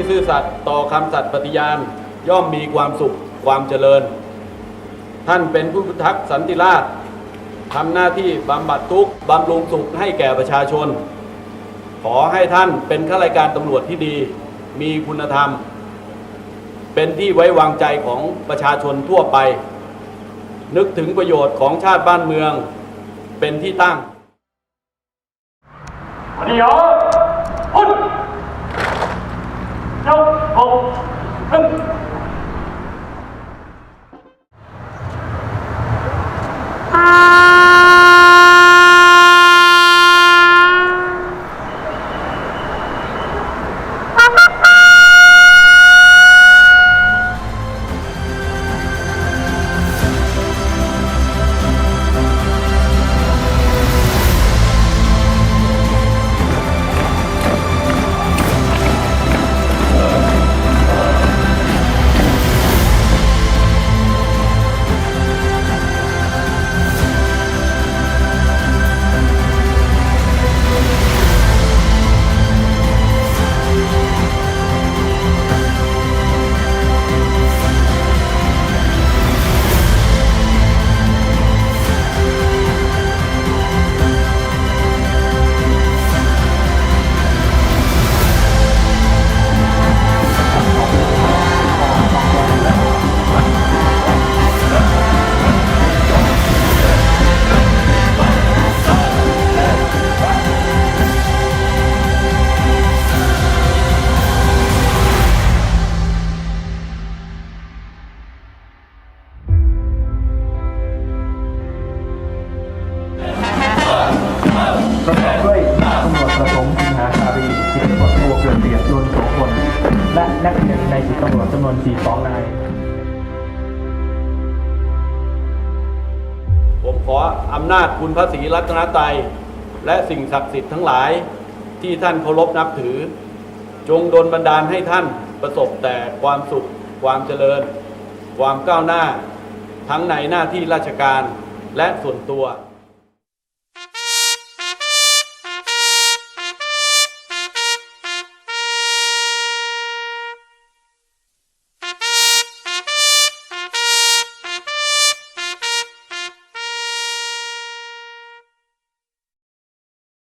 ที่ซื่อสัตย์ต่อคำสัตย์ปฏิญาณ ย่อมมีความสุขความเจริญ ท่านเป็นผู้พิทักษ์สันติราษฎร์ทำหน้าที่บำบัดทุกข์บำรุงสุขให้แก่ประชาชน ขอให้ท่านเป็นข้าราชการตำรวจที่ดี มีคุณธรรม เป็นที่ไว้วางใจของประชาชนทั่วไป นึกถึงประโยชน์ของชาติบ้านเมือง เป็นที่ตั้งวันนี้เหรอพุทธเจ้าหกหนึ่ งปร ตำรวจจำนวน42นาย ผมขออำนาจคุณพระศรีรัตนตรัยและสิ่งศักดิ์สิทธิ์ทั้งหลายที่ท่านเคารพนับถือ จงดลบันดาลให้ท่านประสบแต่ความสุข ความเจริญ ความก้าวหน้า ทั้งในหน้าที่ราชการและส่วนตัว